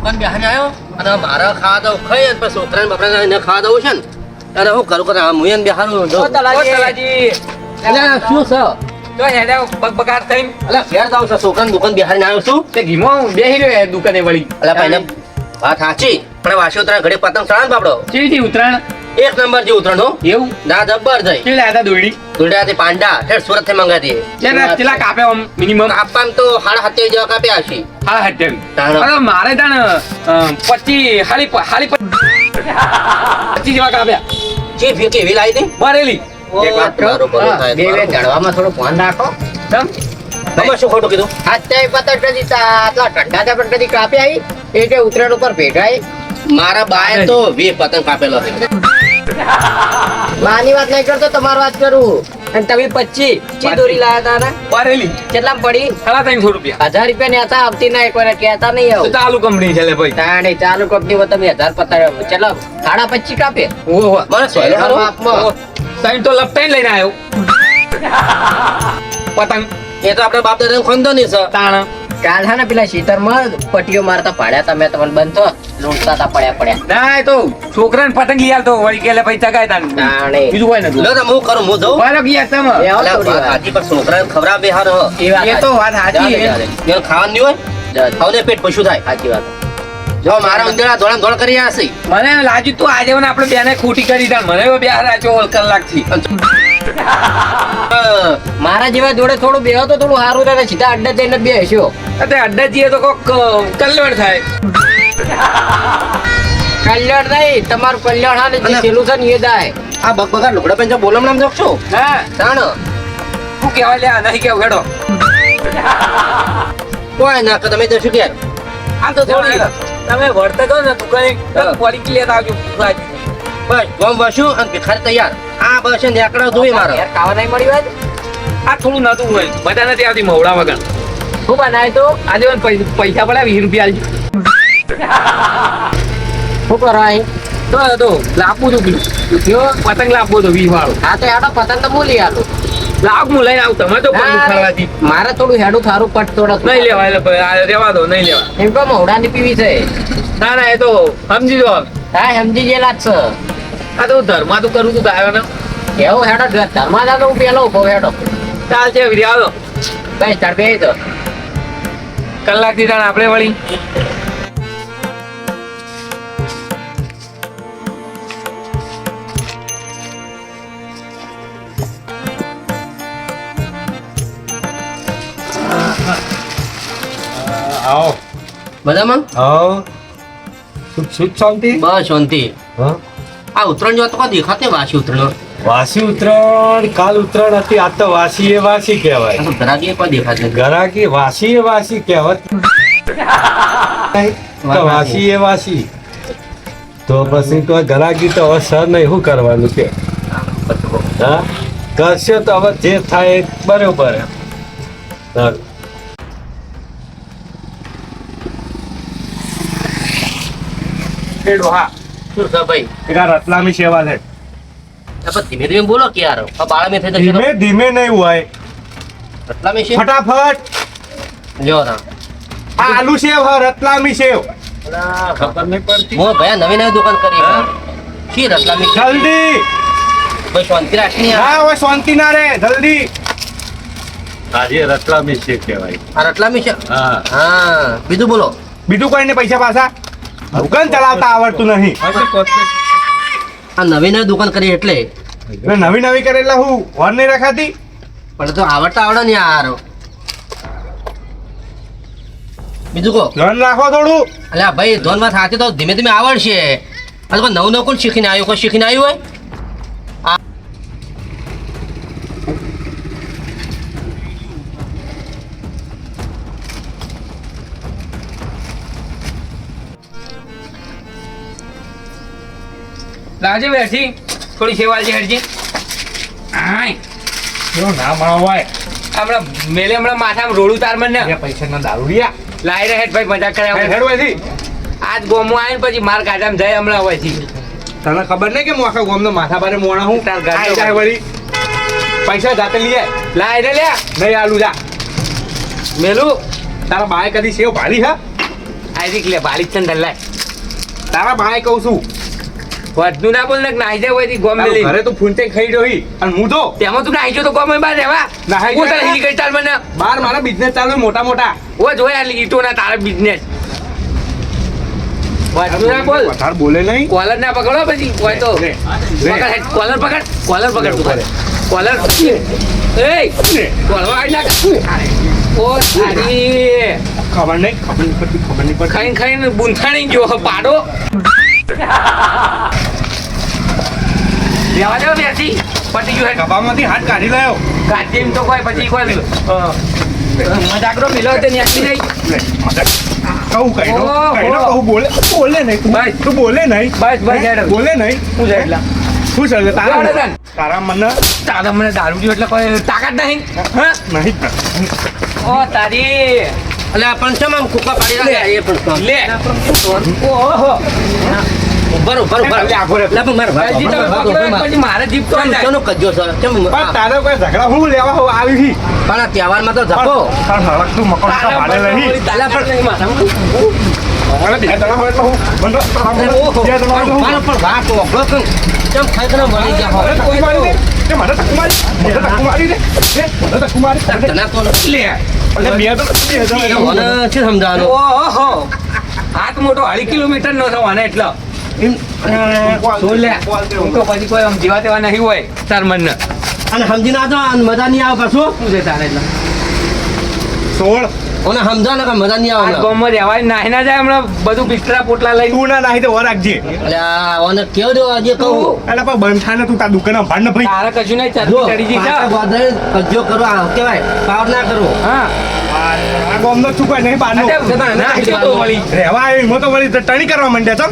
દુકાન બેહાને આવ્યો અને મારા ખાવા દઉં ખાઈ છોકરા પછી છોકરાને બપરાને એને ખાવા દઉં છે ને? અરે હું કરું કરે હું એને બેહારું શું છે? તો હેડે બગબગાટ થઈને એટલે ફેર જાઉં છે છોકરાની દુકાન બેહારીને આવ્યો છું. તે ઘીમો બેહી રહ્યો એ દુકાને વળી. એટલે ભાઈને વાત સાચી. પણ વાસી ઉતરાણ ઘડી પતંગ બાપડો. ચીડી ઉતરાણ. એક નંબર જે ઉતરાણ. હો એવું? ના જબ્બર જાય કેટલા હતા દોડી દુડિયાથી પાંડા. ઠેર સુરતથી મંગાતી ચેલા કાપે આમ મિનિમમ આપવામાં તો સાડા સત્યાવીસ જેવા કાપ્યા હશે. હા હટ્યાવી અરે મારે તાણ પચી હાલી હાલી પચી જેવા કાપ્યા. જે ફી કેવી લાવી દે ભરેલી એક વાત થાય, બે બે. ચડવામાં થોડું ભાન રાખો. તમ? તમે શું ખોટું કીધું? અત્યારે પતંગ નથી આટલા ઠંડા ત્યાં પણ કદી કાપી આવી એ કે ઉત્તરાયણ ઉપર ભેટાય મારા બાએ તો વે પતંગ કાપેલો છે. માની વાત નહીં કરતો તમારી વાત કરું. અને તમે પચી ચી દોરી લાયા તા ને કેટલા પડી? સાડા ત્રણસો રૂપિયા. હજાર રૂપિયા ની હતા આવતી ના એક વાર કહેતા નહીં આવું. ચાલુ કંપની છે ભાઈ. તાણે ચાલુ કંપની તમે હજાર પતાવ્યો ચલો સાડા પચી કાપે ઓહો બસ તો લપટાઈને લઈને આવ્યો. પતંગ. એ તો આપડે બાપ દાદા ખોંદો સર. તાણ. કાલ હા ને પેલા શીતરમાં પટીઓ મારતા પાડ્યા તમે તમને બંધ તો લૂંટતા તા પડ્યા પડ્યા. ના એ તો છોકરાને પતંગ લઈ આવતો વળી કેલે ભાઈ ચગાય તા તાણે બીજું કોઈ નથી. લો તો હું કરું હું જઉં. બાળક ગયા તમે. એ વાર. સાચી છોકરાને ખવડાવે બે હારો. એ વાત એ તો વાત છે. જાને. ખાવાનું નહીં હોય? ખાવને પેટ પશુ થાય. સાચી વાત. જો મારા ઉંદરા ધોળા ધોળ કરી આસી મને લાજી તું આજે મને આપણે બેને ખોટી કરી દા મને બે રાચો કલાકથી હા. મારા જેવા જોડે થોડું બેહો તો થોડું સારું રહે સીધા અડ્ડા જઈને બેસ્યો અતે અડ્ડા જઈએ તો કોક કલ્યાણ થાય. કલ્યાણ નહીં તમારું કલ્યાણ હા ને જે છેલ્લું છે ને એ દાય આ બગબગા લુગડા પેન બોલમ નામ જોક છો હા. તાણ. શું કહેવાય લે આ નહીં કેવ હેડો. કોઈ ના કે તમે તો શું ઘેર આ તો થોડી તમે વર્તે કહો ને તું કઈ પડી લેતા આવજો બસ ગોમ વસ્યું અને ભિખારી તૈયાર. આ બસ ને એકડો જોઈ મારો. યાર કાવા નહીં મળી હોય આ થોડું નતું હોય બધા નથી આવતી મવડા વગર. શું બનાય તો આજે મને પૈસા પડ્યા વીસ રૂપિયા આલજો. શું કરો અહીં? તો હતો લાવવું તું પેલું પતંગ લાવવું હતું વીસ વાળો હા તો હેડો પતંગ તો મૂલી આલું. લાભ હું લઈને આવું તમે તો ખરવાથી મારે થોડું હેડું થારું પટ થોડું નહીં લેવા એટલે રેવા દો નહીં લેવા એમ કહો મોવડાની પીવી છે. ના ના એ તો સમજી દો હા સમજી ગયેલા જ છે. આ તો ધર્મા તો કરું તું ગાયો ને. કેવું હેડો ધર્મા દાદા હું પેલો ઊભો હેડો. ચાલ છે વિરી આવો. બસ તાર બે તો કલાકથી તાણ આપણે વળી. આવો. બધામાં? આવો. સુખ સુખ શાંતિ? બસ શાંતિ. હા? આ ઉત્તરાયણ જેવા તો કોઈ દેખાતે વાસી ઉત્તરાયણ. વાસી ઉત્તરાયણ કાલ ઉત્તરાયણ હતી આ તો વાસી એ વાસી કહેવાય. ઘરાકી કોઈ દેખાતે ઘરાકી ગરાકી વાસી એ વાસી કહેવત તો વાસી. એ વાસી. તો પછી તો ઘરાકી તો હવે સર નહીં શું કરવાનું કે? હા? કરશે તો હવે જે થાય બરોબર હા. શું છે ભાઈ એક આ રતલામી સેવા છે ધીમે ધીમે બોલો કે યાર આ બાળા થઈ ધીમે ધીમે નહીં હોય. રતલામી સેવ? ફટાફટ. જો ના. આ આલુ સેવ હા રતલામી સેવ. ખબર નહીં પડતી. હું ભયા નવી નવી દુકાન કરી હા? શી રતલામી જલ્દી. ભાઈ શાંતિ રાખની હા હવે શાંતિ ના રે જલ્દી. આજે રતલામી છે કહેવાય. આ રતલામી છે હા. હા બીજું બોલો. બીજું કોઈ ને પૈસા પાછા. દુકાન ચલાવતા આવડતું નહીં. આ નવી નવી દુકાન કરી એટલે. નવી નવી કરે એટલે હું વર નહીં રખાતી? પણ તો આવડતા આવડે ને યાર. બીજું કહો. ધ્યાન રાખો થોડું. અલ્યા ભાઈ ધોન વાત સાચી તો ધીમે ધીમે આવડશે. નવું નવું કોણ શીખીને આવ્યું? કોઈ શીખીને આવ્યું હોય? લાવજે બેઠી. થોડી સેવા છે હેડજી આય. કેવું ના મળવાય હમણાં મેલે હમણાં માથામાં રોડું તાર મને. એ પૈસા ના દારૂડિયા લાઈ રહે ભાઈ મજાક હેડ હેડવાથી આજ ગોમો આવીને પછી માર કાઢામ જાય હમણાં હોયથી તને ખબર નહીં કે હું આખા ગોમનો માથા બારે મોણા હું? તાર ગાડી આઈ જાય વળી. પૈસા જાતે લઈએ. લાઈ રે લ્યા. નહીં આલુ જા. મેલું. તારા બાય કદી સેવ ભારી હા? આયરિક લે બાલિક છે ને તારા ભાઈ કહું છું વધુ ના બોલ ને નાઈ જાય હોય ગોમ મેલી. અરે તો ફૂંટે ખાઈ રહ્યો અને હું તો તેમાં તું નાઈ જો તો ગોમ બહાર રહેવા. નાઈ જો તારે હિલી ચાલ મને. બાર મારા બિઝનેસ ચાલુ મોટા મોટા. ઓ જોય આ લીટો ના તારા બિઝનેસ વધુ ના બોલ વધારે બોલે નહીં. કોલર ના પકડો પછી હોય તો. પકડ કોલર પકડ કોલર પકડ તું લે. કોલર એય કોલર આઈ ઓ ખબર નહીં ખબર નહીં પડતી ખબર નહીં પડતી. ખાઈને ખાઈને બુંથાણી ગયો પાડો. લેવા જાવ બેસી પટી ગયો ગભામાંથી હાથ કાઢી લાયો. કાઢી તો કોઈ પછી કોઈ મજાકરો મિલો તે નીકળી નહીં. કહું કઈ નો. કઈ નો કહું બોલે બોલે નહીં તું. બસ. તું બોલે નહીં. બસ, બસ, હે? બોલે નહીં? છે એટલા? શું એટલે તારા તારા મને તારા મને દારૂ પીવો એટલે કોઈ તાકાત નહીં? હા? નહીં. ઓ તારી. આ પણ ચમ આમ કૂકા પાડી રહ્યા એ પણ લે. ઓહો. ઉભર ઉભર ઉભર લે, આઘો રે. લે પણ મારે પછી જીપ તો કેમ પણ તારે કોઈ ઝઘડા હું લેવા હું આવી પણ આ તહેવારમાં તો ધક્કો પણ હળકતું મકર તો ભાડે નહીં તારા પણ નહીં મારા. મને બે જણા હોય તો હું મને તો તારા મને ઓહો, બે જણા હોય તો હું પણ વાત ઓગળો કે ચમ ખાઈ મળી ગયા મને હોય મારી દે. મને ધક્કો મારી. મને ધક્કો મારી દે. મને ધક્કો મારી. તને તો લે. એટલે બે તો- બે જણા મને શું સમજાવવાનું ઓહો. હાથ મોટો અઢી કિલોમીટર નો થવાનો એટલો. તો પછી કોઈ આમ જીવા તેવા નહીં હોય તાર મન અને સમજી ના તો મજા નહીં આવે પાછું. શું છે તારે એટલે? સોળ. અને સમજા ને કે મજા નહીં આ ગોમ ગામમાં રહેવાય નાહી ના જાય હમણાં બધું બિસ્તરા પોટલા લઈ તું ના નાહી તો વર રાખજે. એટલે ઓને કેવું દેવું આજે કહું. એટલે પણ બંધ ને તું તા દુકાન ભાડ ને ભાઈ તારે કશું નહીં ચાલુ ચડી જી જા. ગોદરે કજ્જો કરો આ કેવાય પાવર ના કરો. હા. આ ગામનો ચૂકવાય નહીં. અરે, ના જો તો વળી. રહેવા આવી મો તો વળી ટણી કરવા માંડ્યા છો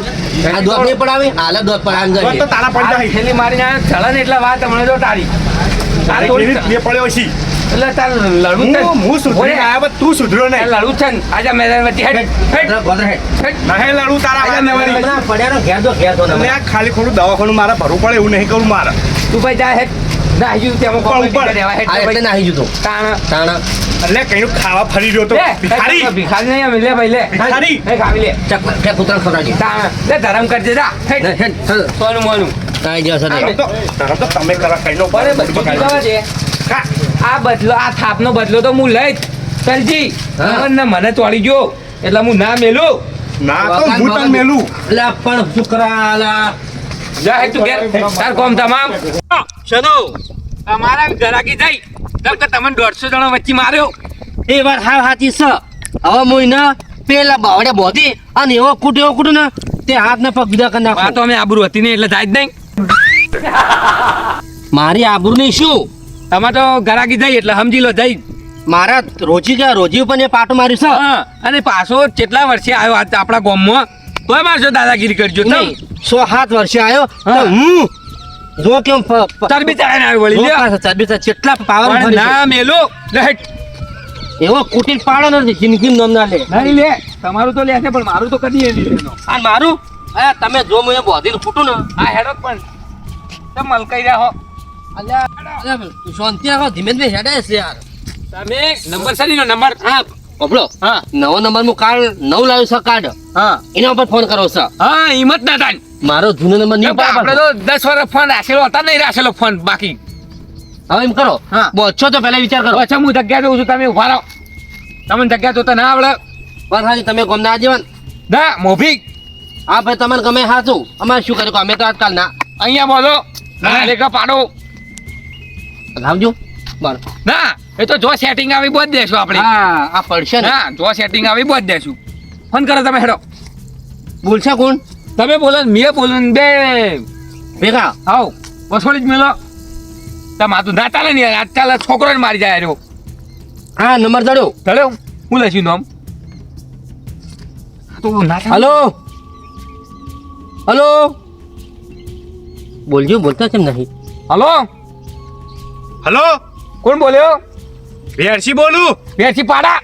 આ દોત નહીં પડાવે? આલે દોત પડાવે તો તારા પડ જાય. થેલી મારીને આ ચડે ને એટલે વાત હમણાં જો તારી. તારે પડ્યો છી. એટલે તાર લડવું છે હું સુધરી ઓય, તું સુધરો ને લડવું છે ને આજા મેદાન વચ્ચે હેડ હેડ ગોદરે હેડ. હેડ. નહીં લડું તારા આજે. પડ્યા નો ઘેર દો ઘેર દો એટલે આ ખાલી ખોડું દવાખાનું મારા ભરવું પડે એવું નહીં કરું મારા. તું ભાઈ જા હેડ. ના હજુ તેમાં ઉપર, કોમેડી ઉપર. દેવા હેડ. આ એટલે ના નાહી તો તાણા. તાણા. એટલે કઈનું ખાવા ફરી રહ્યો તો લે ભિખારી. ભિખારી નહીં અમે લે ભાઈ લે. ભિખારી. હે ખાવી લે. ચક કે કૂતરા ખવડાવજે. તાણા. લે ધરમ કરજે જા. હેડ. સોનું મોનું. કાઈ જશે તો ધરમ તો તમે કરો કઈનો બરે બધું પીવા છે આ બદલો આ થાપનો બદલો તો હું લઈ જ. સરજી હા. ખબર ને મને ચોળી ગયો એટલે હું ના મેલું. ના તો હું તને મેલું. એટલે પણ છોકરા જા હેડ તું ઘેર. તાર કોમ તમામ. શનો? અમારા ઘરાકી થઈ. તમ કે તમને દોઢસો જણા વચ્ચે માર્યો. એ વાત હા હાચી છે. હવે હું એને પેલા બાવડે બોધી અને એવો કૂટ એવો કૂટ ને તે હાથ ને પગ જુદા કરી નાખો. તો અમે આબરૂ હતી નહીં એટલે જાય જ નહીં. મારી આબરૂ ની શું? તમે તો ગરાગી જઈ એટલે સમજી લો જઈ મારા રોજી ગયા રોજી ઉપર એ પાટો માર્યું છે હા અને પાછો કેટલા વર્ષે આવ્યો આજ આપણા ગામમાં તોય મારશો દાદાગીરી કરજો નહીં સો સાત વર્ષે આવ્યો હા. જો કેમ ચરબી આવ્યો વળી લ્યો. ચરબી કેટલા પાવર. ના મેલો રાઈટ. એવો કુટીર પાડો નથી જિંદગી નામ ના લે નહીં લે તમારું તો લે છે પણ મારું તો કદી એ નહીં. અને મારું અરે તમે જો હું એ બોધીને ફૂટું ને આ હેડો પણ તમે મલકાઈ રહ્યા હો શાંતિ રાખો ધીમે હેડે છે યાર તમે નંબર સરીનો નંબર હા ઓપડો હા નવો નંબર કાર્ડ નવ લાવ્યું છે કાર્ડ હા એના ઉપર ફોન કરો છે હા હિંમત ના થાય મારો જૂનો નંબર દસ વર્ષ ફોન રાખેલો હતા નહીં રાખેલો ફોન બાકી હવે એમ કરો હા. બોછો તો પહેલા વિચાર કરો અચ્છા હું જગ્યા જોઉં છું તમે ઊભા રહો તમને જગ્યા જોતા ના આવડે બસ હાજી તમે ગમના આજીવન ના મોભી હા ભાઈ તમને ગમે હાચું અમારે શું કર્યું અમે તો આજકાલ ના અહીંયા બોલો લેખા પાડો લાવજો. બરાબર ના એ તો જો સેટિંગ આવી બોજ દેશું આપણે. હા આ પડશે ને. જો સેટિંગ આવી બોજ દેશું. ફોન કરો તમે હેડો. બોલશે કોણ? તમે બોલો મેં બોલો બે. ભેગા. આવ વસોડી જ મેલો. તમે આ તો ના ચાલે ને યાર ચાલે છોકરો ને મારી જાય રહ્યો. હા નંબર ચડ્યો ચલો હું લઈશું નામ. તો ના હલો? હલો? બોલજો બોલતા કેમ નહીં? હલો? હલો? કોણ બોલ્યો? ભેરસી બોલું? બેસી પાડા.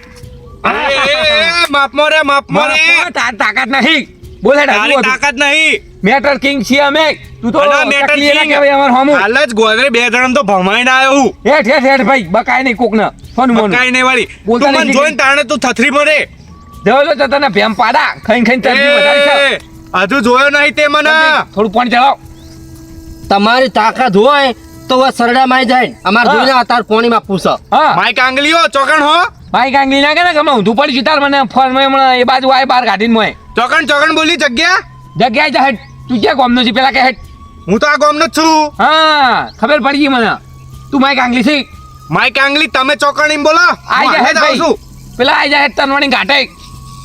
માપ મોરે રે માપમાં રે તાર તાકાત નહીં. બોલે તારી તાકાત નહીં. મેટર કિંગ છીએ અમે. તું તો મેટર કિંગ. હવે અમાર હોમું. હાલ જ ગોદરે બે જણ તો ભમાઈને આવ્યો હું. હેઠ હેઠ હેઠ ભાઈ બકાય નહીં કોકના. ફોન મોન બકાય નહીં વાળી. તું મને જોઈને તાણે તું થથરી મરે. દેવો તો તને ભેમ પાડા. ખાઈને ખાઈ ચરબી વધારી છે. હજુ જોયો નહીં તે મને. થોડું પણ ચડાવ. તમારી તાકાત હોય તો સરડા માય જાય અમારે હા. અતાર તાર પોણીમાં પૂછો. હા. માઈક આંગલીઓ ચોકણ હો. માઈક કાંગલી ના કે ને ગમે ઊંધું પડી તાર મને ફોનમાં હમણાં એ બાજુ આય બાર કાઢીને મોય. ચોકણ ચોકણ બોલી જગ્યા? જગ્યાએ જા હેઠ તું ક્યાં ગોમનો છે પેલા કે હેઠ હું તો આ ગોમનો જ છું. હા ખબર પડી ગઈ મને. તું માઈક કાંગલી છે. માઈક આંગલી તમે ચોકણ બોલો. આઈ જા હેડ ભાઈ. પેલા આઈ જા હેઠ તનવાણી ઘાટે.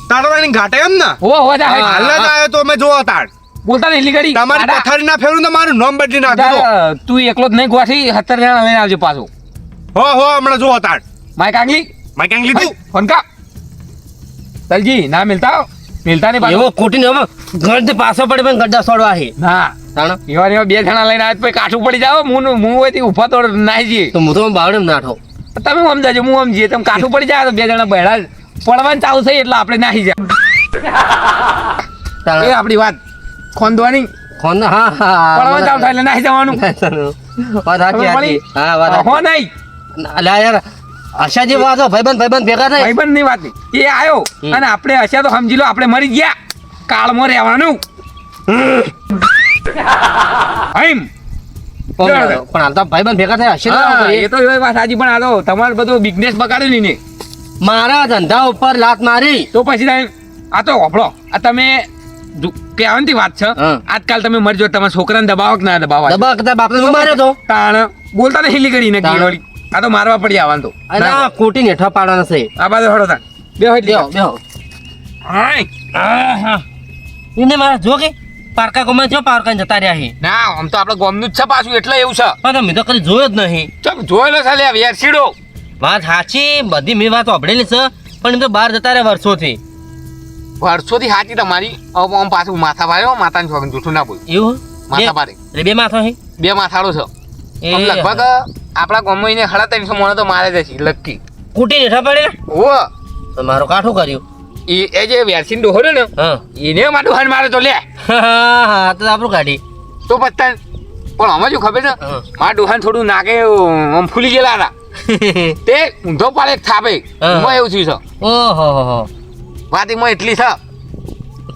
તારવાણી ઘાટે એમ ને? હો હો જા હેડ. હાલ જ આવ્યો તો અમે જોવો તાર. બોલતા નહીં લીગડી તમારી. પથારી ના ફેરું તો મારું નામ બદલી તાર, તું એકલો જ નહીં ગોઠી સત્તર જણા લઈને આવજો પાછો. હો હો હમણાં જો તાર માઈક કાંગલી માઈક આંગલી તું. ફોન કા. તલજી ના મિલતા મિલતા નહીં એવો ખોટીને હવે ગઢ પાછો પડે પણ ગઢા છોડવા હે. ના. તાણ? એવા એવા બે જણા લઈને આવે પછી કાઠું પડી જાવ હું હું હોય તે ઊભા તો નાઈ જઈએ. તો હું તો બાવડે નાઠો. તમે સમજાજો હું સમજીએ તમે કાઠું પડી જાય તો બે જણા બહેડા પડવાનું ચાલુ થઈ એટલે આપણે નાહી જાય એ આપણી વાત. ખોંદવાની? ખોન હા હા પડવાનું જાવ એટલે નાહી જવાનું. વાત સાચી સાચી. હા વાત હો નહીં. અલ્યા યાર આશાજી વાતો ભાઈબંધ ભાઈબંધ ભેગા થાય. ભાઈબંધની વાત એ આવ્યો અને આપણે હશે તો સમજી લો આપણે મરી ગયા. કાળમાં રહેવાનું. એમ પણ પણ તો ભાઈબંધ ભેગા થાય હશે. એ તો એ વાત સાચી પણ આ તો તમારે બધું બિઝનેસ બગાડ્યો નહીં ને. મારા ધંધા ઉપર લાત મારી. તો પછી આ તો હોભળો. આ તમે કહેવાની વાત છે. આજકાલ તમે મરજો તમારા છોકરાને દબાવો કે ના દબાવો દબા કરતા બાપને હું માર્યો તો? તાણ બોલતા ને તાણ. આ તો મારવા પડી આવવાનું તો. અને આ કોટી નેઠા પાડવાના છે. આ બાજુ હડો તાણ. બે હોય બેહો બેહો. આહા. એને મારા જો કે પારકા કોમાં જો પારકા જતા રહ્યા હે ના આમ તો આપણે ગોમનું જ છે પાછું એટલે એવું છે. પણ મેં તો કદી જોયો જ નહીં. ચમ જોયેલો ચાલે આ વેરસીડો. વાત સાચી બધી મેં વાત સાંભળેલી છે પણ એમ તો બહાર જતા રહ્યા વર્ષોથી. વર્ષોથી સાચી તમારી હવે આમ પાછું માથા ભાઈ માતાને છોકરી જૂઠું ના બોલ. એવું? માથા ભારે. બે- બે માથો છે બે માથાડો છે. આમ લગભગ આપણા ગામમાં એને સાડા ત્રણસો મને તો મારે જશે લક્કી કૂટી નેઠા પડે ઓ તો મારો કાઠું કર્યું. એ એ જે વેરસીન ડોહર્યો ને એને માટું હાન મારે તો લે. હા તો આપણું કાઢી. તો પત્તા પણ અમે શું ખબર છે? મારા ડોહાન થોડું નાકે આમ ફૂલી ગયેલા હતા. તે ઊંધો પાડે થાપે. એમાં એવું થયું છે. ઓહો હો. હો વાત એટલી છે.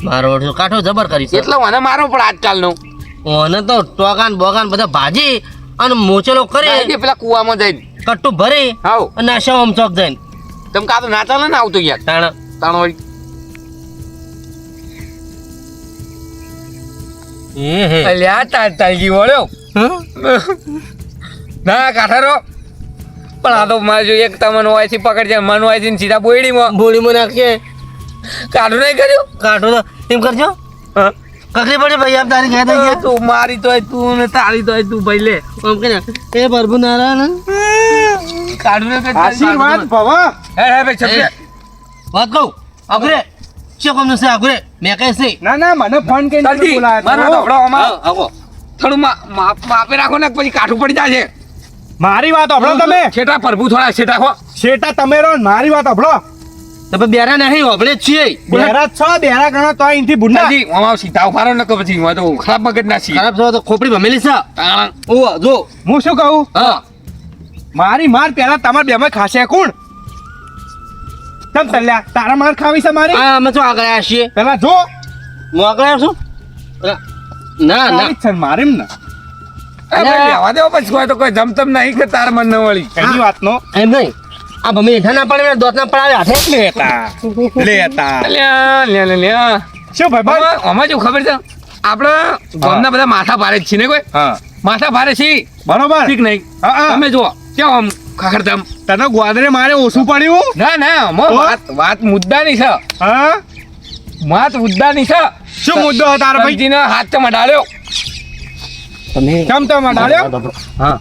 મારો અડધો કાઠો જબર કરી છે. એટલે મને મારો પણ આજકાલનો. ઓને તો ટોકાન બોકાન બધા ભાજી અને મોચેલો કરે. પેલા કુવામાં જઈને. કટ્ટુ ભરી હાવ અને નાશા ઓમ ચોક જઈને. તમે કાં તો ના ચાલે ને આવતો યાર? તાણ. તાણ હોય. એ હે. અલ્યા તાર તાલજી વળ્યો. ના કાઠારો પણ આ તો મારે જો એક તમને પકડ છે મન હોય ને સીધા બોડીમાં બોડીમાં નાખીએ કાઢું નહીં કર્યું? કાઢો તો. એમ કરજો. હા. કકરી પડે ભાઈ આમ તારી થઈ ગયા? તું મારી તોય તું ને તારી તોય તું ભાઈ લે. એમ કે એ પ્રભુ નારાયણ. કાઢું નહીં કર્યું આશીર્વાદ ભવ. હે હે ભાઈ છબ્બે વાત કહું? અગરે શું કામ છે અઘરે મેં કહે છે. ના ના મને ફોન કરીને બોલાયા મારો હતા. આવો, આવો. થોડું માપ- માપે રાખો ને પછી કાઠું પડી જાય છે મારી વાત હભળો તમે? છેટા પ્રભુ થોડા છેટા ખો છેટા તમે રહો મારી વાત સાંભળો તો બેરા નહીં હોભળે જ છીએ. બેરા છો બેરા ગણો તો અહીંથી ભૂંડા. તાલજી આમાં સીધા ઉભારો ન ને કે પછી હું તો ખરાબ મગજ ના છીએ. ખરાબ છો તો ખોપડી ભમેલી છે. ઓ જો હું શું કહું? હા. મારી માર પેલા તમારા બેમાં ખાશે કોણ? તમ તલ્યા તારા માર ખાવી છે મારી? હા અમે તો આગળ આવ્યા છીએ. પેલા જો. હું આગળ આવ્યો છું? ના ના. જ છે મારે ને. ભાઈ લેવા દેવો પછી કોઈ તો કોઈ જમતમ નહીં કે તાર મન ન વળી. એની વાતનો. એમ નહીં. આ ભમે હેઠા ના પડે દોત ના પડાવે હાથે લેતા. લેતા. લે લે લ્યા. શું ભાઈ ભાઈ આમાં- જો ખબર છે? આપણે ગામના બધા માથા ભારે છે છીએ ને કોઈ? હા. માથા ભારે છીએ બરોબર. ઠીક નહીં. હા, હા. તમે જો કેમ આમ ખખડતમ તને ગ્વાદરે મારે ઓછું પડ્યું? ના ના તો? વાત વાત મુદ્દાની છે. હા? વાત મુદ્દાની છે. શું મુદ્દો હતો તારા ભાઈ? હાથ ચમ અડાડ્યો તમે કેમ તમે ડાળ્યો? હા.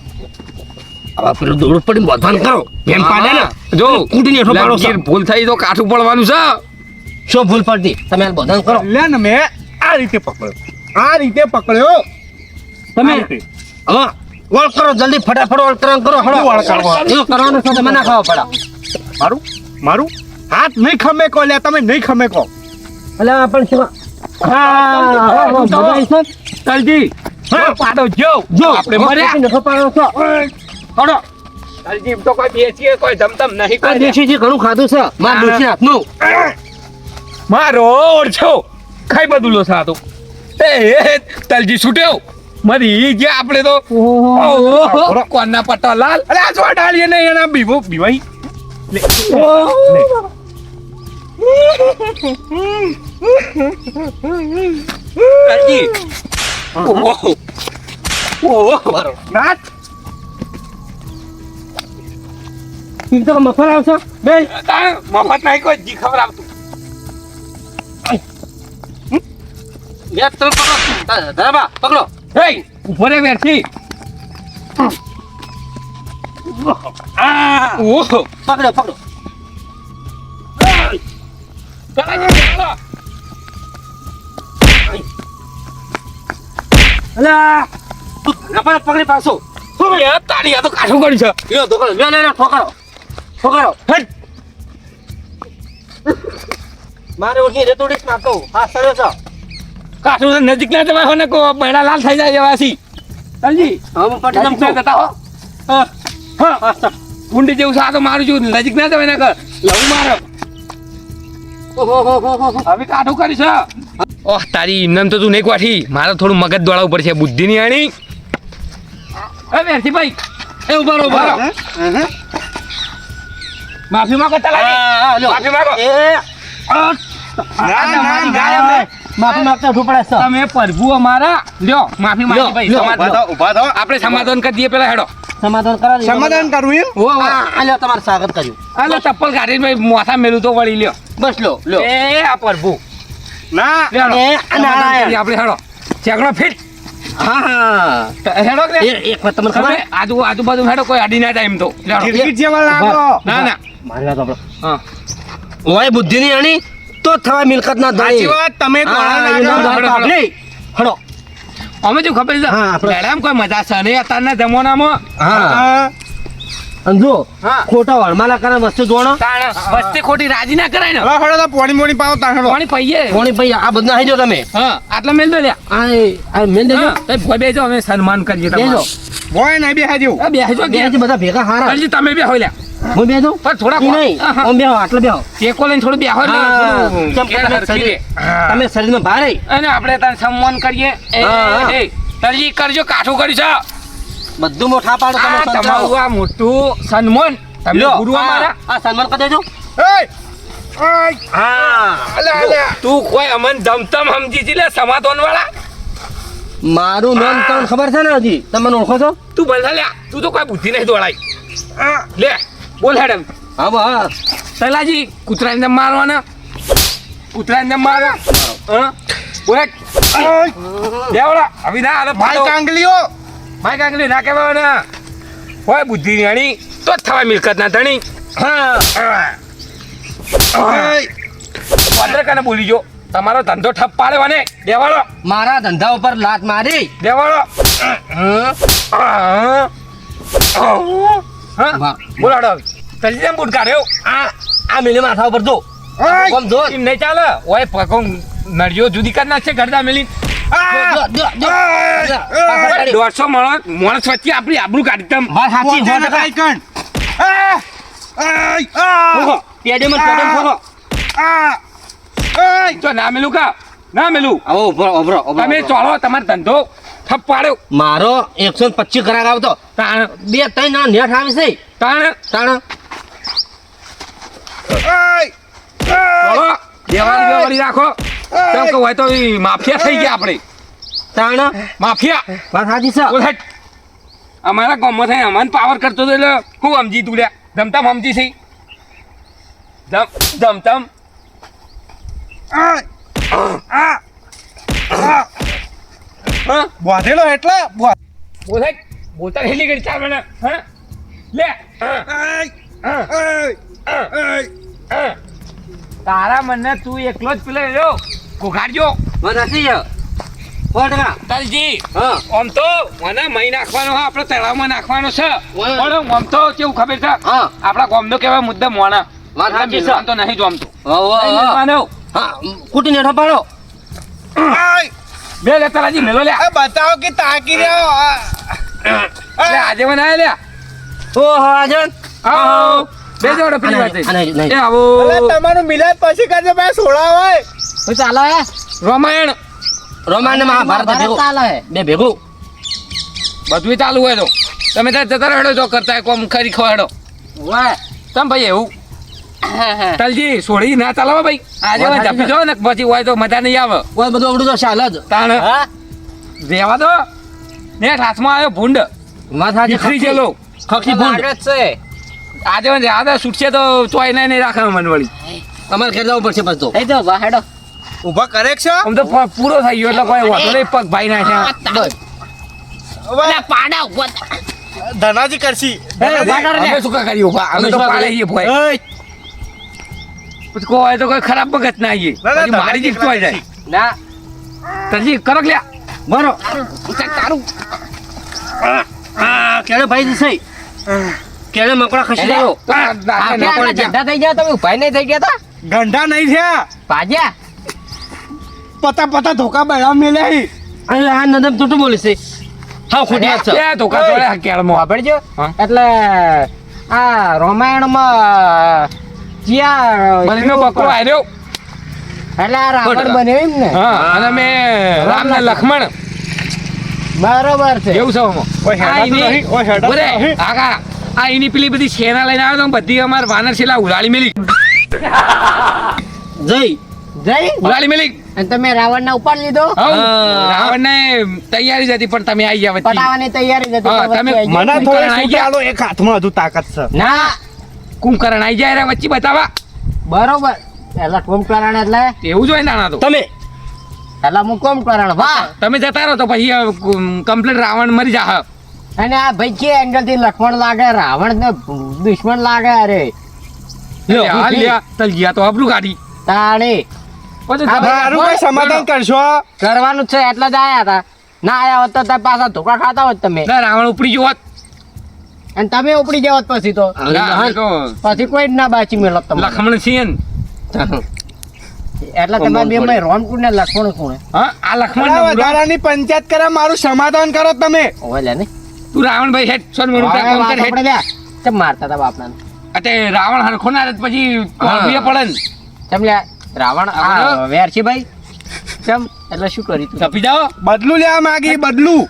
આ પેલું દોડ પડી બધવાન કરો એમ પાડે ને જો કૂટીને પાડો છો. ભૂલ થઈ તો કાઠું પડવાનું છે શું ભૂલ પડતી તમે આ બધવાન કરો લે ને મેં આ રીતે પકડ્યો આ રીતે પકડ્યો તમે રીતે. હવે વળ કરો જલ્દી ફટાફટ વળ કરવાનું કરો હળો એવું કરવાનું છે તમે ના ખાવા પડે મારું મારું હાથ નહીં ખમે કો લે તમે નહીં ખમે કો એટલે પણ હા તલજી હા પાડો જો જો આપણે મરે કૂટીને પાડો છો હડો. તલજી તો કોઈ બેસીએ કોઈ ધમધમ નહીં કોઈ દેશી જે ઘણું ખાધું છે. માર. ડોશી હાથનું. મારો ઓરછો ખાઈ બધું લો સાતો એ તલજી છૂટ્યો મરી જે આપણે તો કોના પટ્ટા લાલ. અરે આ જો ડાળીએ ને? એના બીવો બીવાઈ. તલજી ઓહો. ઓહો. નાટ ઈ તો મફર આવશે બે મફત નહીં કોઈ જી ખબર આવતું બે તમે પકડો. ધરાબા પકડો. હે ઊભો રે વેરથી ઓહો. પકડો પકડો. અલા! તું પકડી પાછો. શું તારી આ તો કાઠું કરી છે. દોકડો લે લે લે ઠોકારો ઠોકારો હટ. મારે ઓળખી માં કહું. હા સરસ. છે કાઠું નજીક ના જવા હોને કો બૈડા લાલ થઈ જાય જવાસી તલજી હમ હું પટી નજીક ના જમ હો. હા. કુંડી જેવું સાતો મારું છું. નજીક ના જવાય ને કર લવું મારો. હવે કાઠું કરી છે ઓહ તારી ઇમનામ તો તું નહીં કાઠી મારે થોડું મગજ દોડાવવું પડશે. બુદ્ધિ ની આણી. એ વેરથી ભાઈ એ ઊભા રહો ઊભા રહો. માફી માંગો તલાજી માફી માંગો. એ. માફી માંગતા ઢોપડા છે. તમે પ્રભુ અમારા લ્યો માફી માંગી ભાઈ સમાધાન ઊભા થો. આપણે સમાધાન કરી દઈએ પેલા હેડો. સમાધાન કરાવી સમાધાન કરવું એમ? ઓ હા. આલ્યો તમારે સ્વાગત કર્યું. અલે ચપ્પલ કાઢીને ભાઈ મોથા મેલું તો વળી લ્યો. બસ લો લો એ આ પ્રભુ ના. લ્યો. આપણે હેડો. ચેકડો ફિટ. હા હા. હેડો કે એક વાત તમને ખબર? આજુ આજુબાજુ હેડો કોઈ અડી ના ટાઈમ તો. ગિરગિટ જેવા લાગો. ના ના. મારી વાત સાંભળો. હા. ઓય બુદ્ધિ ની આણી તો થવા મિલકત ના વાત તમે હા, દોડા એનો લાગો. દાંત કાપલી. હળો અમે જો ખબર છે? હા, આપણે- કોઈ મજા છે નહીં અત્યારના જમાનામાં? હા. હા. અને જો હા. ખોટા વળમાલા કરે વસ્તુ જોણો તાણ વસ્તી ખોટી રાજી ના કરાય ને. હવે હળો તો પોણી મોણી પાવ તાણ. કોણી પૈયે કોણી ભાઈ આ બધા આવી જો તમે. હા આટલા મેલ દો લે આ આ મેલ દે એ ભોય બેજો અમે સન્માન કરીએ બેજો. ભોય ના બેહા જેવું. આ બેહા જો બેજો બધા ભેગા હારા. હજી તમે બે હોય લ્યા. હું બેજો પણ થોડા નહીં. હું બેહો આટલે બેહો. ટેકો લઈને થોડું બેહો. કે તમે. તમે શરીરમાં ભારે. અને આપણે તને સન્માન કરીએ. એ તરજી કરજો કાઠું કરી છે બધું મોઠા પાડો તમે તમારું આ મોટું સન્માન. તમે ગુરુ અમારા આ સન્માન કરી દેજો. એય! એય! હા. અલ્યા, અલ્યા. તું કોઈ અમન ધમધમ સમજી જી લે સમાધાન વાળા મારું નામ તમને ખબર છે ને હજી? તમે મને ઓળખો છો? તું બોલ લ્યા તું તો કોઈ બુદ્ધિ નહીં દોડાય. લે બોલ હેડમ. હા બા. સલાજી કૂતરાને મારવાના. કૂતરાને મારવા. હા? બોલે! દેવડા હવે ના ભાઈ કાંગલીઓ. માય કાંકલી ના કહેવાય ને. હોય બુદ્ધિ ની તો જ થવાય મિલકત ના ધણી. એય! ભદ્રકાને બોલી જો. તમારો ધંધો ઠપ પાડ્યો ને દેવાળો મારા ધંધા ઉપર લાત મારી. દેવાળો હા. હા. હા. બોલાડો. પેલી જેમ બુટ કાઢ્યો. આ આ મિલે માથા ઉપર જો! કોમ જો એમ નહીં ચાલે. ઓય પકો નડિયો જુદી કરી નાખશે ગરદા મેલી દોઢસો માણસ માણસ વચ્ચે આપણી આબરૂ કાઢી તમ સો પોતાના ટકા. કણ. પેડે મત. આ! એય! તો ના મેલું કા ના મેલું આવો ઉભરો, ઉભરો, તમે. ચોળો તમારો ધંધો ઠપ પાડ્યો મારો એકસો પચીસ ગ્રાહક આવતો તાણ બે ત્રણ ના નેઠ આવે છે તાણ તાણ દેવાની વ્યવહારી રાખો. કેમ કે હોય તો માફિયા થઈ ગયા આપણે. તાણા? માફિયા. વાત સાચી છે. બોલ હટ અમારા ગામમાં થાય અમાન પાવર કરતો હતો એટલે હું સમજી તું લ્યા ધમધમ સમજી છે. ધમ! હા? બોધેલો એટલે? બોલ હેટ બોલતા હેલી ગઈ ચાલ મને હા. લે તારા મને તું એકલો જ પેલો રહ્યો. ઘોઘાડજો. દલજી હા. આમ તો મને મહી નાખવાનો હા આપણે તળાવમાં નાખવાનો છે. પણ આમ તો કેવું ખબર છે? હા. આપણા ગામનો કહેવાય મુદ્દા મોણા. વાત તો નહીં જોમતું. હા, હા, નહીં હા. મિલવાનું. હા કુટી નેઠો પાડો. એય! બે લે તલાજી મેલો લે બતાવો કે તાકી રહ્યો. આજે મને આયા લે આવો. બે જોડો પેલી વાત એ આવો. તમારું મિલાદ પછી કરજો ભાઈ સોળા હોય શું ચાલો હે. રામાયણ. રામાયણ ને મહાભારત ભારત ભેગું. ચાલે. હે બે ભેગું. બધું ચાલુ હોય તો. તમે ત્યાં જતા રહેડો જો કરતા કોમ ખરી ખવાડો. વાહ તમ ભાઈ એવું? તલજી સોડી ના ચાલો ભાઈ? આજે જપી જો ને પછી હોય તો મજા નહીં આવે. હોય બધું આવડું તો ચાલે જ. તાણ. હા? રેવા દો. ને હાથમાં આવ્યો ભૂંડ. માથા ખરી જેલો ખખી ભૂંડ. છે. આજે મને યાદ આવે, છૂટશે તો ચોય નહીં નહીં રાખે મન વળી. તમારે ઘેર જવું પડશે પછી તો એ તો બા હેડો. ઊભા કરે છે? આમ તો પૂરો થઈ ગયો એટલે કોઈ વાંધો નહીં પગ ભાઈ ના પાડા ઊભા ધનાજી કરશી. અમે શું કરી ઊભા? અમે તો પાડે. પછી કોઈ તો કોઈ ખરાબ મગજ ના આવીએ. ના, ના, મારી જીત કોઈ જાય. ના. તરજી કરો કે લ્યા. બરો તારું. કેળે ભાઈ જશે. કેળે મકડા ખસી ગયો. ઝંડા થઈ ગયા તમે? ઉભાઈ નહીં થઈ ગયા તા? ગંઢા નહીં થયા. પાજ્યા પતા પતા ધોકા બળા મેલે અરે આ નદમ તૂટું બોલે છે. હા ખોટી વાત છે. એ ધોકા જોડે કેળમો. આપડજો એટલે આ રામાયણમાં જ્યાં બલીનો બકરો આવ્યો એટલે આ રાવણ બન્યો એમ ને? હા અને મેં રામ ને લક્ષ્મણ બરોબર છે. એવું છે ઓય હેડા તો નહીં, ઓય હેડા તો નહીં. કાકા, આ એની પેલી બધી શેના લઈને આવ્યો તો બધી અમાર વાનર છેલા ઉડાડી મેલી. જઈ જઈ ઉડાડી મેલી. અને તમે રાવણ ના ઉપાડ લીધો? રાવણ ને તૈયારી જ હતી પણ તમે આવી ગયા પટાવાની તૈયારી જ હતી, તમે- આઈ મને કુંભકર્ણ થોડી ગયા. એક હાથમાં હજુ તાકાત છે. ના. કુંભકર્ણ આઈ જાય રે વચ્ચે બતાવા. બરોબર. એટલે કુંભકર્ણ એટલે? એવું નાના તો. તમે. એટલે હું કુંભકર્ણ વાહ. તમે જતા રહો તો પછી કમ્પ્લીટ રાવણ મરી જા અને આ ભાઈ કે એંગલથી લક્ષ્મણ લાગે રાવણ ને દુશ્મન લાગે અરે. હાલ લ્યા તો આબરૂ કાઢી. કોઈ સમાધાન કરશો? કરવાનું છે એટલે જ આયા હતા. ના આયા હોત તો તમે પાછા ધોકા ખાતા હોત તમે. રાવણ ઉપડી જવત અને તમે ઉપડી જાવ પછી તો. પછી કોઈ જ ના બાચી મેળો તમે લખમણ છીએ ને. એટલે તમારે બે માં રોનપુર ને લખમણ કોણ હા? આ લખમણ વધારાની પંચાયત કરે મારું સમાધાન કરો તમે. ઓલે ને. તું રાવણ ભાઈ હેડ સોન મોરું કામ કર હેડ ચમ મારતા હતા બાપના. અતે રાવણ હરખો ના રત પછી કોળવીએ પડે ને? ચમ લે રાવણ? આ વેરછી ભાઈ? ચમ એટલે શું કરી તું? તપી જાઓ. બદલું લેવા માંગી બદલું.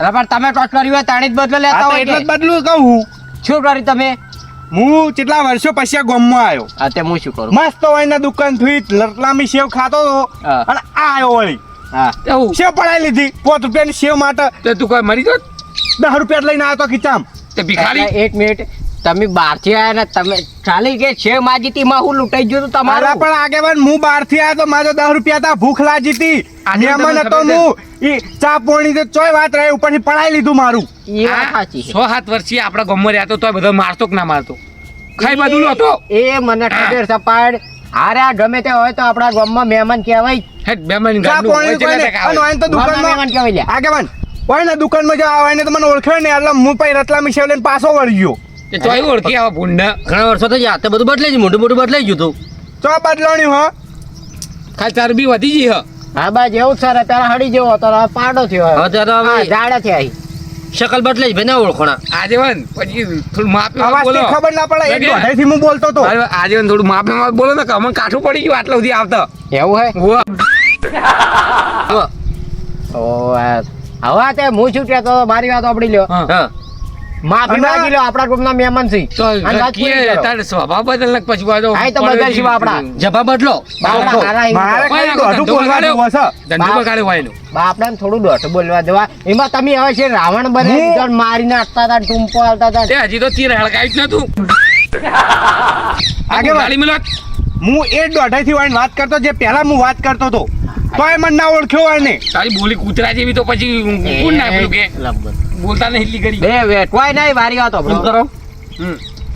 અરે પણ તમે ટોચ કર્યું હોય તાણી જ બદલો લેતા તો હોય એટલે જ બદલું કહું શું કર્યું તમે? હું કેટલા વર્ષો પછી આ ગામમાં આવ્યો. અતે હું શું કરું? મસ્ત હોય દુકાનથી લટલામી સેવ ખાતો હતો. હા. અને આ આવ્યો વળી. હા. સેવ પડાઈ લીધી. પોત રૂપિયાની સેવ માટે. તે તું કોઈ મરી જો દસ રૂપિયા લઈને આવ્યો તો ખીચામ. તે ભિખારી? એક મિનિટ તમે બહારથી આવ્યા ને તમે ચાલી કે છે માજીતી માં હું લૂંટાઈ ગયું તમારા? મારા તમારું પણ આગેવાન હું બહારથી આવ્યો તો મારો દસ રૂપિયા હતા ભૂખ લાગી હતી. મહેમાન હતો હું. ઈ ચા પોણી તો ચોય વાત રહી ઉપરથી પડાઈ લીધું મારું. એ સાચી છે. સો સાત વર્ષથી આપણા ગમમાં રહેતો તો બધો મારતો કે ના મારતો? ખાઈ બધું નતો એ મને ખબર સપાડ. આ ગમે તે હોય તો આપણા ગામમાં મહેમાન કહેવાય. મહેમાન કહેવાય લ્યા. આગેવાન હોય ને દુકાનમાં જો આવે ને તમને મને ઓળખે ને એટલે હું પછી રતલા સેવ લઈને પાછો વળી ગયો. તે તોય ઓળખી આવા ભૂંડ. ઘણા વર્ષો થઈ ગયા તે બધું બદલાઈ ગયું મોટું મોટું બદલાઈ ગયું તું ચો બદલાણી હો? ખાલી ચરબી વધી ગઈ હ. હા બા જેવું સર તારા હળી જેવો તારો પાડો થયો હવે. હવે ઝાડા થયા. શકલ બદલાઈ ભાઈ ના ઓળખોણા આજે વન પછી થોડું માપ બોલો. ખબર ના પડે એક લગે. દોઢાઈથી હું બોલતો હતો. અરે આજે વન થોડું માપ માપે બોલો ને કે અમને કાઠું પડી ગયું આટલા સુધી આવતા. એવું હે. ઓ આ- હવે તે હું શું તો મારી વાત આપડી લ્યો. હા. હા. માફી માંગી લ્યો આપણા ગ્રુપના મહેમાન છે. તારે સ્વભાવ બદલ ને પછી વાજો આય તો બદલ છે. આપડા જભા બદલો. મારે કોઈ દોઢું ધંધો બોલવા બગાડ્યો. જેવું હશે ધંધો બગાડ્યો હોય બાપડાને થોડું ડોટ બોલવા દેવા. એમાં તમે હવે છે રાવણ બને મારી નાખતા હતા ટૂંપો આવતા હતા તે હજી તો તીર હળગાવી જ નતું. આગે ગાડી મિલાત હું એ દોઢાઈ થી વાત કરતો જે પહેલા હું વાત કરતો હતો. તોય મને ના ઓળખ્યો હોય ને. તારી બોલી કૂતરા જેવી તો પછી કોણ ના પેલું કે બોલતા નહીં એટલી કરી બે વેઠવાય નહીં વારી વાતો શું કરો?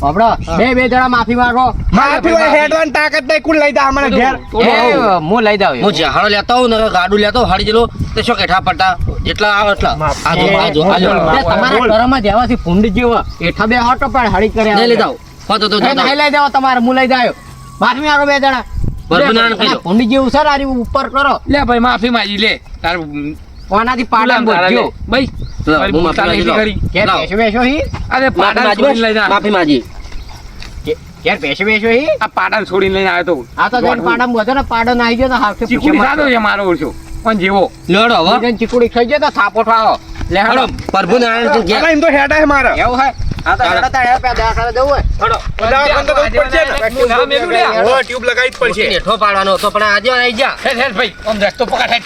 આપડો બે બે જણા માફી માંગો. માફી હોય હેડવાન તાકાત નહીં. કોણ લઈ દા મને ઘેર? આવું. હું લઈ જાઉં. હું જહાડો લેતો હોઉં ને ગાડું લેતો હાડી જેલો. તે શું કેઠા પડતા? જેટલા આવે એટલા. આજો આજો આજો તમારા. ઘરમાં જેવાથી ફૂંડ જેવા એઠા બે હાટો પણ હળી કરે લઈ જાઓ હો તો તો નહીં લઈ જાઓ તમારે હું લઈ જાયો માફી માંગો બે જણા. બરબનારાયણ કહી દો. જેવું સર આરી ઉપર કરો. લે ભાઈ માફી માંગી લે. તાર કોનાથી પાડા બોલજો ભાઈ હું માફી નહીં એટલી માંગી કરી. કે બેસો બેસો હી. અરે પાડા માજી લઈ જા માફી માજી ઘેર બેસી બેસ્યો હી. આ પાડાને છોડીને લઈને આવ્યો તો. આ તો જઈને પાડા બધો ને પાડો આવી ગયો ને હાથે ચીકુડી સાદો છે મારો ઓળશો પણ જેવો? લડો હવે. ચીકુડી ખાઈ ગયો તો થાપો ઠાવો લે પ્રભુ નારાયણ તું એમ તો હેડા હે મારા. એવું હે? આ તો હેડો તારે હેડો દવાખાને જવું હોય દવાખાને તો પડશે ને. મેલું લે. ઓ, ટ્યુબ લગાવી જ પડશે નેઠો પાડવાનો હતો પણ આજે આવી જા હેડ હેડ ભાઈ આમ રસ્તો પકડ હેડ